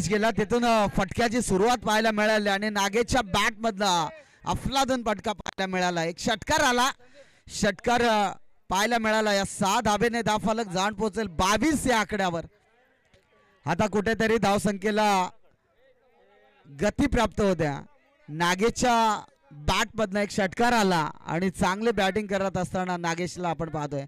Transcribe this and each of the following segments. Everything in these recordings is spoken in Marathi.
गेला तिथून फटक्याची सुरुवात पाहायला मिळाली आणि नागेशच्या बॅट मधला अफलादून फटका पाहायला मिळाला. एक षटकार आला. षटकार पाहायला मिळाला. या सहा धाबेने दहा फलक जाण पोहोचेल बावीस या आकड्यावर. आता कुठेतरी धावसंख्येला गती प्राप्त होत्या. नागेशच्या बॅट मधनं एक षटकार आला आणि चांगले बॅटिंग करत असताना नागेशला आपण पाहतोय.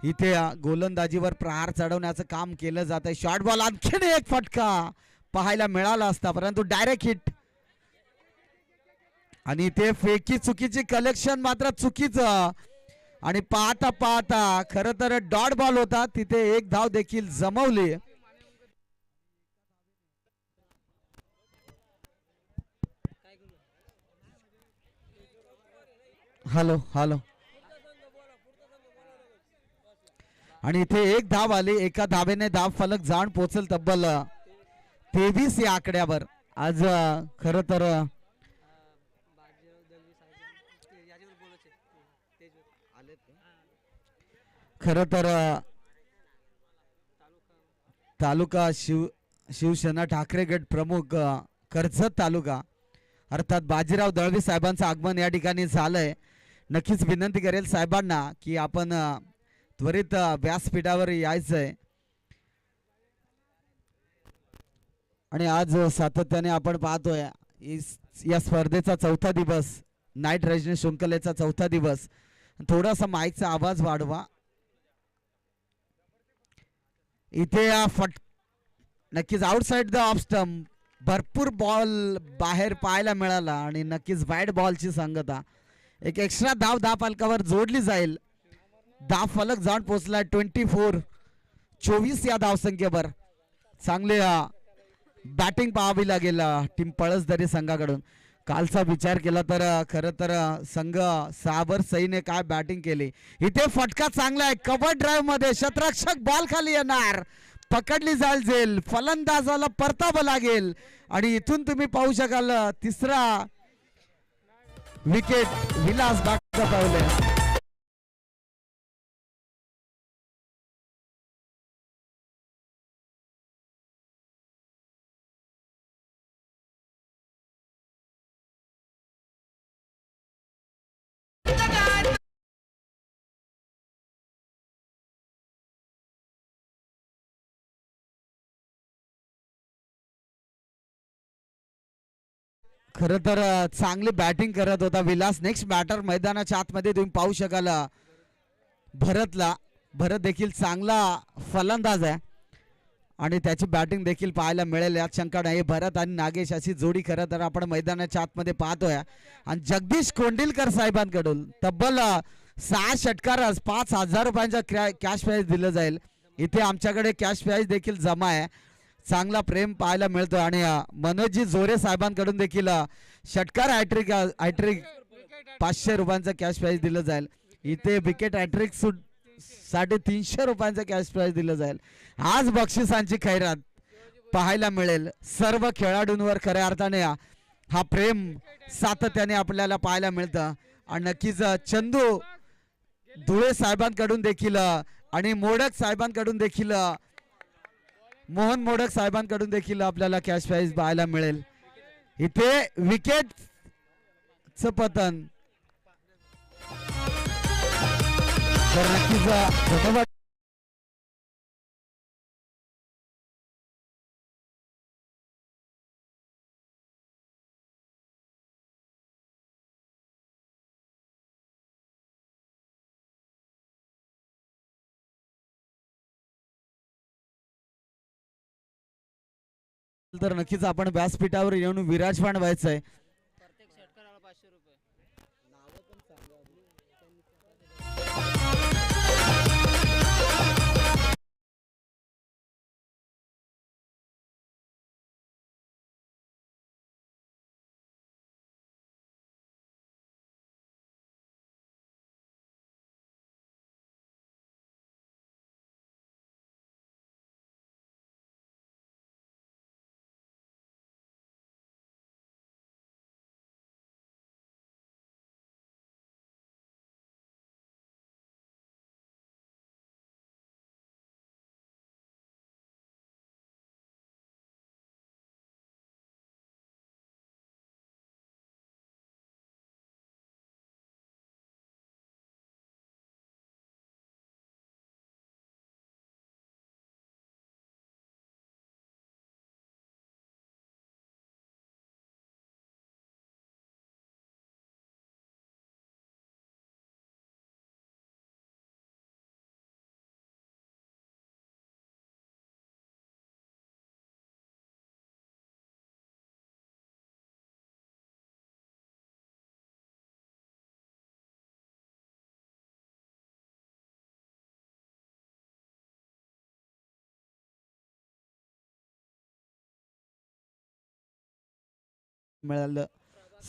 इथे गोलंदाजीवर प्रहार चढवण्याचं काम केलं जात आहे शॉर्ट बॉल आणखीन एक फटका. पाहायला मिळाला असता परंतु डायरेक्ट हिट आणि ते फेकी चुकीची कलेक्शन मात्र चुकीचं. आणि पाहता पाहता खर तर डॉट बॉल होता तिथे एक धाव देखील जमवली. Hello hello. आणि इथे एक धाव आली एका धावेने धाव फलक जाण पोचल तब्बल. तेवीस या आकड्यावर. आज खर तर खर तर तालुका शिव शिवसेना ठाकरे गट प्रमुख कर्जत तालुका. अर्थात बाजीराव दळवी साहेबांचं आगमन या ठिकाणी झालंय. नक्कीच विनंती करेल साहेबांना की आपण त्वरित व्यासपीठावर यायचंय. आणि आज सातत्याने आपण पाहतोय इस- या स्पर्धेचा चौथा दिवस नाईट रजनी शृंखलेचा चौथा दिवस. थोडासा माईकचा आवाज वाढवा. इथे या फट नक्कीच आउटसाइड द ऑफ स्टंप भरपूर बॉल बाहेर पाहायला मिळाला आणि नक्कीच वाईट बॉलची संगता. एक एक्स्ट्रा धाव दहा पालकावर जोडली जाईल. दहा फलक जाऊन पोहोचला ट्वेंटी फोर चोवीस या धावसंख्येवर. चांगले बॅटिंग पाहावी लागेल टीम पळसदरी संघाकडून. कालचा विचार केला तर खर खरं तर संघ साबर सईने काय बॅटिंग केली. इथे फटका चांगला आहे. कव्हर ड्राईव्हमध्ये शतरक्षक बॉल खाली येणार. पकडली जाईल जेल. फलंदाजाला परतावं लागेल. आणि इथून तुम्ही पाहू शकाल तिसरा विकेट विलास बागचा पावले खर तर चांगली बॅटिंग करत होता विलास. नेक्स्ट बॅटर मैदानाच्या आतमध्ये तुम्ही पाहू शकाल भरतला. भरत देखील चांगला फलंदाज आहे. आणि त्याची बॅटिंग देखील पाहायला मिळेल यात शंका नाही. भरत आणि नागेश अशी जोडी खरं तर आपण मैदानाच्या आतमध्ये पाहतोय. आणि जगदीश कोंडिलकर साहेबांकडून तब्बल सहा षटकारच पाच हजार रुपयांचा कॅश प्राईज दिलं जाईल. इथे आमच्याकडे कॅश प्राईज देखील जमा आहे. चांगला प्रेम पाहायला मिळतो. आणि मनोजी जोरे साहेबांकडून देखील षटकार हॅट्रिक हॅट्रिक पाचशे रुपयांचा कॅश प्राईज दिलं जाईल. इथे विकेट हॅट्रिक सुट साडे तीनशे रुपयांचा कॅश प्राईज दिलं जाईल. आज बक्षिसांची खैरात पाहायला मिळेल. सर्व खेळाडूंवर खऱ्या अर्थाने हा प्रेम सातत्याने आपल्याला पाहायला मिळतं. आणि नक्कीच चंदू धुळे साहेबांकडून देखील आणि मोडक साहेबांकडून देखील मोहन मोडक साहेबांकडून देखील आपल्याला कॅश प्राईज पाहायला मिळेल. इथे विकेट च पतन. तर नक्कीच धन्यवाद. तर नक्कीच आपण व्यासपीठावर येऊन विराजमान व्हायचंय. प्रत्येक षटकाराला पाचशे रुपये. मिळालं.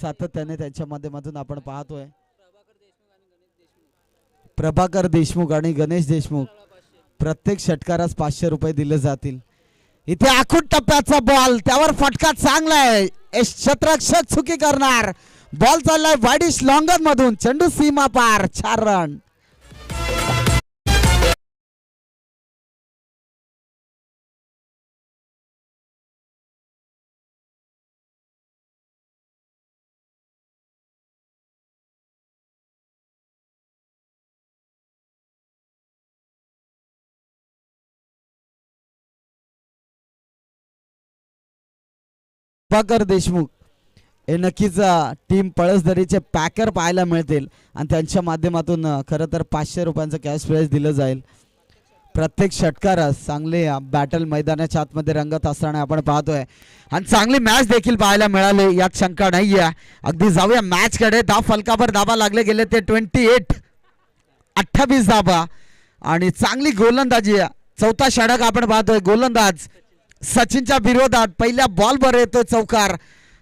सातत्याने त्यांच्या माध्यमातून आपण पाहतोय. प्रभाकर देशमुख आणि गणेश देशमुख प्रत्येक षटकारास पाचशे रुपये दिले जातील. इथे आखूट टप्प्याचा बॉल त्यावर फटका चांगला आहे ए, चुकी करणार. बॉल चाललाय वाडिश लॉंगर मधून. चेंडू सीमा पार. चार रन प्रभाकर देशमुख. हे नक्कीच टीम पळसदरीचे पॅकर पाहायला मिळतील. आणि त्यांच्या माध्यमातून खरं तर पाचशे रुपयांचं कॅश प्राईज दिलं जाईल. प्रत्येक षटकारास चांगले बॅटल मैदानाच्या आतमध्ये रंगत असताना आपण पाहतोय. आणि चांगली मॅच देखील पाहायला मिळाली यात शंका नाहीये. अगदी जाऊया मॅच कडे. दहा फलकावर धाबा लागले गेले ते ट्वेंटी एट अठ्ठावीस धाबा आणि चांगली गोलंदाजी चौथा षटक आपण पाहतोय. गोलंदाज सचिनच्या विरोधात पहिल्या बॉलवर येतो चौकार.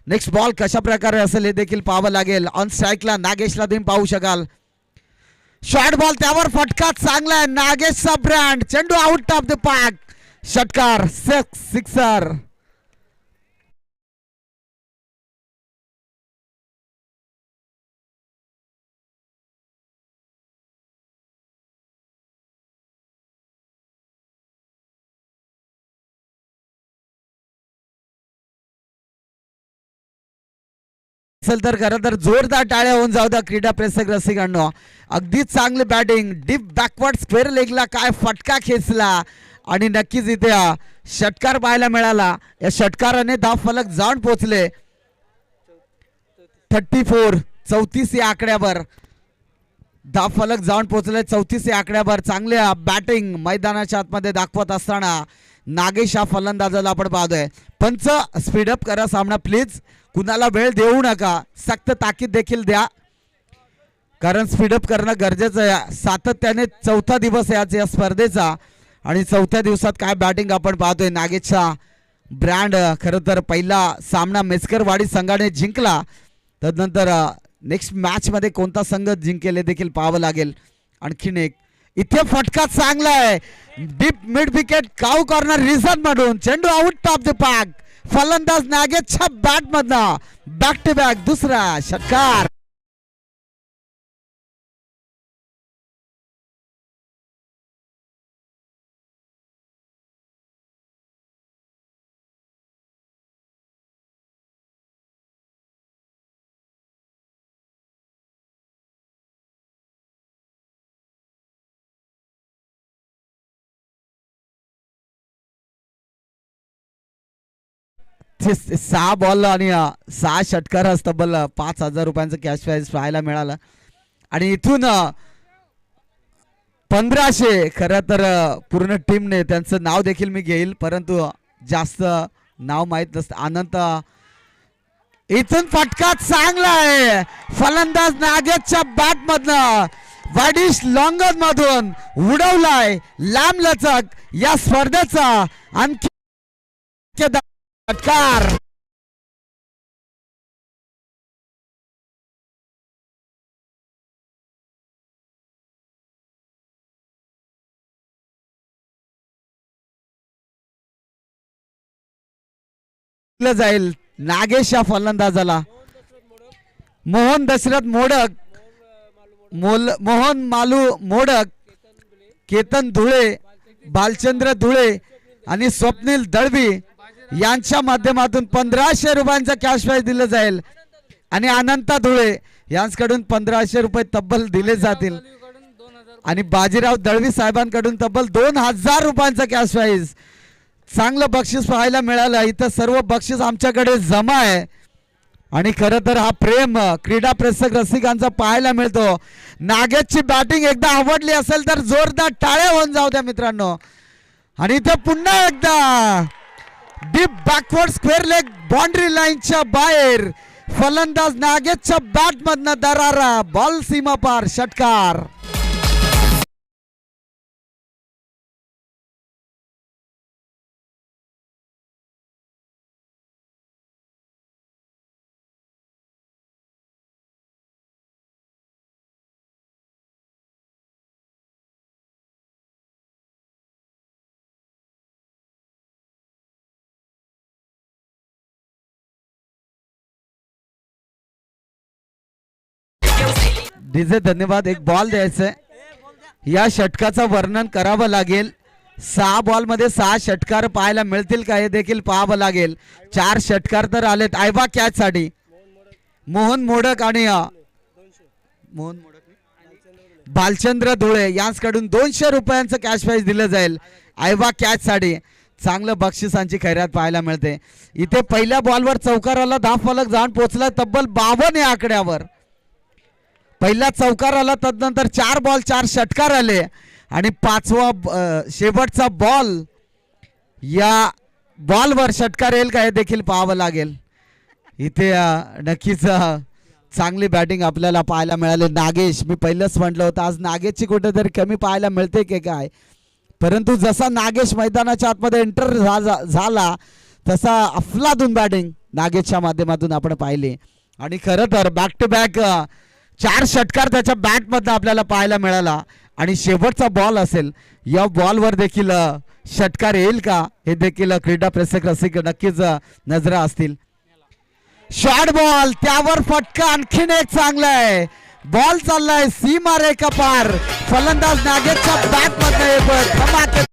नेक्स्ट बॉल कशा प्रकारे असेल हे देखील पाहावं लागेल. ऑन स्ट्राईकला नागेशला तुम्ही पाहू शकाल. शॉर्ट बॉल त्यावर फटका चांगला आहे. नागेशचा ब्रँड चेंडू आउट ऑफ द पार्क षटकार सिक्स सिक्सर असेल तर खरं तर जोरदार टाळ्या होऊन जाऊ द्या क्रीडा प्रेक्षक रसिकांनो. अगदीच चांगली बॅटिंग डीप बॅकवर्ड स्क्वेअर लेगला काय फटका खेचला. आणि नक्कीच इथे षटकार पाहायला मिळाला. या षटकाराने दहा फलक जाऊन पोचले. थर्टी फोर चौतीस या आकड्यावर. दहा फलक जाऊन पोहोचले चौतीस या आकड्यावर. चांगल्या बॅटिंग मैदानाच्या आतमध्ये दाखवत असताना नागेश हा फलंदाजाला आपण पाहतोय. पंच स्पीडअप करा सामना प्लीज कुणाला वेळ देऊ नका. सक्त ताकीद देखील द्या. कारण स्पीडअप करणं गरजेचं आहे. सातत्याने चौथा दिवस आहे या स्पर्धेचा. आणि चौथ्या दिवसात काय बॅटिंग आपण पाहतोय? नागेशचा ब्रँड खरं तर पहिला सामना मेस्करवाडी संघाने जिंकला. तदनंतर नेक्स्ट मॅचमध्ये कोणता संघ जिंकेल हे देखील पाहावं लागेल? आणखीन एक. इथे फटका चांगला आहे. Deep mid wicket cow corner reason म्हणून. चेंडू आउट ऑफ द पार्क फलंदाज नागेशच्या बॅटमधनं बॅक टू बॅक दुसरा षटकार. सहा बॉल आणि सहा षटकार तब्बल पाच हजार रुपयांचं कॅश प्राईज पाहायला मिळालं. आणि इथून पंधराशे खरं तर पूर्ण टीमने त्यांचं नाव देखील मी घेईल परंतु जास्त नाव माहीत नसतं. आनंद इथून फटका चांगला आहे. फलंदाज नागेशच्या बॅट मधनं वाडिश लॉंगर मधून उडवलाय. लांब लचक या स्पर्धेचा आणखी षटकार जाईल नागेश या फलंदाजाला. मोहन दशरथ मोडक. मोल मोहन मालू मोडक. केतन धुळे बालचंद्र धुळे आणि स्वप्नील दळवी. यांच्या माध्यमातून पंधराशे रुपयांचा कॅश प्राईज दिलं जाईल. आणि अनंता धुळे यांच्याकडून पंधराशे रुपये तब्बल दिले जातील. आणि बाजीराव दळवी साहेबांकडून तब्बल दोन हजार रुपयांचा कॅश प्राईज चांगलं बक्षीस पाहायला मिळालं. इथं सर्व बक्षीस आमच्याकडे जमा आहे. आणि खरं तर हा प्रेम क्रीडा प्रेक्षक रसिकांचा पाहायला मिळतो. नागेशची बॅटिंग एकदा आवडली असेल तर जोरदार टाळ्या होऊन जाऊ द्या मित्रांनो. आणि इथं पुन्हा एकदा deep backward square leg boundary लाईनच्या बाहेर. फलंदाज नागेशच्या बॅट मधनं दरारा. बॉल सीमा पार षटकार. डीजे धन्यवाद एक बॉल द्यायचंय. या षटकाचं वर्णन करावं लागेल. सहा बॉलमध्ये सहा षटकार पाहायला मिळतील का हे देखील पाहावं लागेल. चार षटकार तर आलेत. आयबा कॅच साठी मोहन मोडक आणि मोहन मोडक बालचंद्र धुळे यांच्याकडून दोनशे रुपयांचं कॅश प्राईज दिलं जाईल. आयबा कॅच साठी चांगलं बक्षिसांची खैरात पाहायला मिळते. इथे पहिल्या बॉलवर चौकाराला दहा फलक जाऊन पोहोचला तब्बल बावन्न या आकड्यावर. पहिला चौकार आला तदनंतर चार बॉल चार षटकार आले. आणि पाचवा शेवटचा बॉल या बॉलवर षटकार येईल का हे देखील पाहावं लागेल. इथे नक्कीच चांगली बॅटिंग आपल्याला पाहायला मिळाली. नागेश मी पहिलंच म्हटलं होतं आज नागेशची कुठेतरी कमी पाहायला मिळते की काय? परंतु जसा नागेश मैदानाच्या आतमध्ये एंटर झाला तसा अफलातून बॅटिंग नागेशच्या माध्यमातून आपण पाहिली. आणि खरं तर बॅक टू बॅक चार षटकार त्याच्या बॅटमधनं आपल्याला पाहायला मिळाला. आणि शेवटचा बॉल असेल या बॉलवर देखील षटकार येईल का? हे देखील क्रीडा प्रेक्षक रसिक नक्कीच नजरा असतील. शॉर्ट बॉल त्यावर फटका आणखीन एक चांगला आहे बॉल चाललाय सीमा रेखा पार फलंदाज नागेशच्या बॅट मधनं